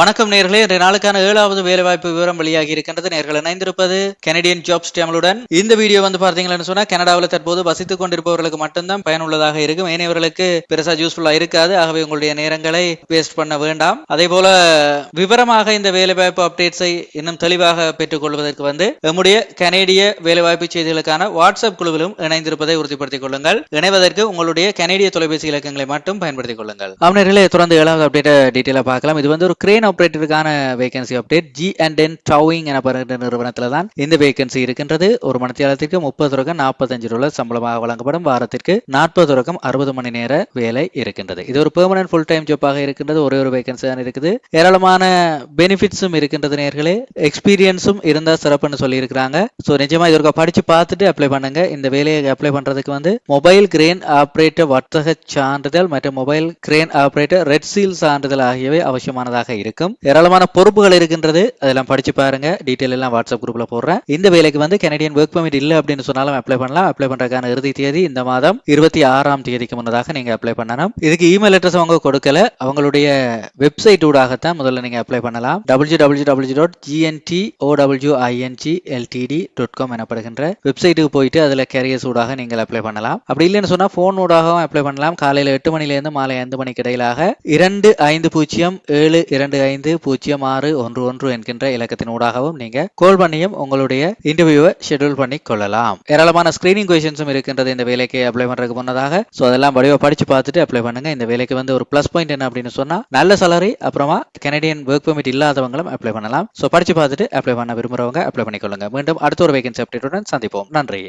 வணக்கம் நேர்களே. இன்றைய நாளுக்கான ஏழாவது வேலைவாய்ப்பு விவரம் வெளியாகி இருக்கின்றது. நேர்கள் இணைந்திருப்பது கனடியன் ஜாப்ஸ் டேமலுடன் இந்த வீடியோ வந்து பார்த்தீங்கன்னு சொன்னா கனடாவில் தற்போது வசித்துக் கொண்டிருப்பவர்களுக்கு மட்டும்தான் பயனுள்ளதாக இருக்கும். ஏனையவர்களுக்கு பெருசா யூஸ்ஃபுல்லா இருக்காது. ஆகவே உங்களுடைய நேரங்களை வேஸ்ட் பண்ண வேண்டாம். அதே போல விவரமாக இந்த வேலைவாய்ப்பு அப்டேட்ஸை இன்னும் தெளிவாக பெற்றுக் கொள்வதற்கு வந்து நம்முடைய கனேடிய வேலைவாய்ப்பு செய்திகளுக்கான வாட்ஸ்அப் குழுவிலும் இணைந்திருப்பதை உறுதிப்படுத்திக் கொள்ளுங்கள். இணைவதற்கு உங்களுடைய கனேடிய தொலைபேசி இலக்கங்களை மட்டும் பயன்படுத்திக் கொள்ளுங்கள். அவனர்களே தொடர்ந்து ஏழாவது அப்டேட்டை டீட்டெயிலாக பார்க்கலாம். இது வந்து ஒரு crane ஆபரேட்டருக்கான vacancy update G and N towing எனப்படுகின்ற நிறுவனத்தில் தான் இந்த வேகன்சி இருக்கின்றது. ஒரு மணித்தியாலத்திற்கு முப்பது ரொக்கம் நாற்பத்தஞ்சு ரூபாய் சம்பளமாக வழங்கப்படும். வாரத்திற்கு நாற்பது ரொக்கம் அறுபது மணி நேர வேலை இருக்கின்றது. இது ஒரு பெர்மனன்ட் ஃபுல் டைம் ஜாப்பாக இருக்கின்றது. ஒரே ஒரு வேகன்சி தான் இருக்குது. ஏராளமான பெனிஃபிட்ஸும் இருக்கின்றது நேர்களே. எக்ஸ்பீரியன்ஸும் இருந்தால் சிறப்புன்னு சொல்லி இருக்கிறாங்க ஸோ நிஜமா இது ஒரு படிச்சு பார்த்துட்டு அப்ளை பண்ணுங்க. இந்த வேலையை அப்ளை பண்றதுக்கு வந்து மொபைல் கிரேன் ஆபரேட்டர் வர்த்தக சான்றிதழ் மற்றும் mobile crane operator red seal சான்றிதழ் ஆகியவை அவசியமானதாக இருக்கும் ஏராளமான பொறுப்புகள் இருக்கின்றது. அதெல்லாம் படிச்சு பாருங்க. டீட்டெயில் எல்லாம் வாட்ஸ்அப் குரூப்ல போடுறேன். இந்த வேலைக்கு வந்து கனடியன் ஒர்க் பெர்மிட் இல்லை அப்படின்னு சொன்னாலும் அப்ளை பண்ணலாம். அப்ளை பண்றதுக்கான இறுதி தேதி இந்த மாதம் இருபத்தி ஆறாம் தேதிக்கு முன்னதாக நீங்க அப்ளை பண்ணணும். இதுக்கு இமெயில் அட்ரஸ் அவங்க கொடுக்கல. அவங்களுடைய வெப்சைட் ஊடாகத்தான் முதல்ல நீங்க அப்ளை பண்ணலாம். W W W dot GNT OW ING LTD dot com எனப்படுகின்ற வெப்சைட்டுக்கு போயிட்டு அதுல கேரியர்ஸ் ஊடாக நீங்கள் அப்ளை பண்ணலாம். அப்படி இல்லைன்னு சொன்னா போன் ஊடாகவும் அப்ளை பண்ணலாம். காலையில எட்டு மணிலேருந்து மாலை ஐந்து மணிக்கு இடையிலாக இரண்டு ஐந்து பூஜ்ஜியம் ஏழு இரண்டு ஐந்து பூஜ்ஜியம் ஆறு ஒன்று ஒன்று என்கின்ற இலக்கத்தின் ஊடாகவும் நீங்க கோல் பண்ணியும் உங்களுடைய இன்டர்வியூவை ஷெட்யூல் பண்ணி கொள்ளலாம். ஏராளமான ஸ்கிரீனிங் கொஷின்ஸும் இருக்கின்றது இந்த வேலைக்கு அப்ளை பண்றதுக்கு முன்னதாக. ஸோ அதெல்லாம் வடிவா படிச்சு பார்த்துட்டு அப்ளை பண்ணுங்க. இந்த வேலைக்கு வந்து ஒரு ப்ளஸ் பாயிண்ட் என்ன அப்படின்னு சொன்னா நல்ல சலரி அப்புறமா கனடியன் ஒர்க் பெர்மிட் இல்லாதவங்களும் அப்ளை பண்ணலாம். ஸோ படிச்சு பார்த்துட்டு அப்ளை பண்ண விரும்புறவங்க அப்ளை பண்ணிக்கொள்ளுங்க மீண்டும் அடுத்த ஒரு வேகன்சி அப்டேட்டுடன் சந்திப்போம். நன்றி.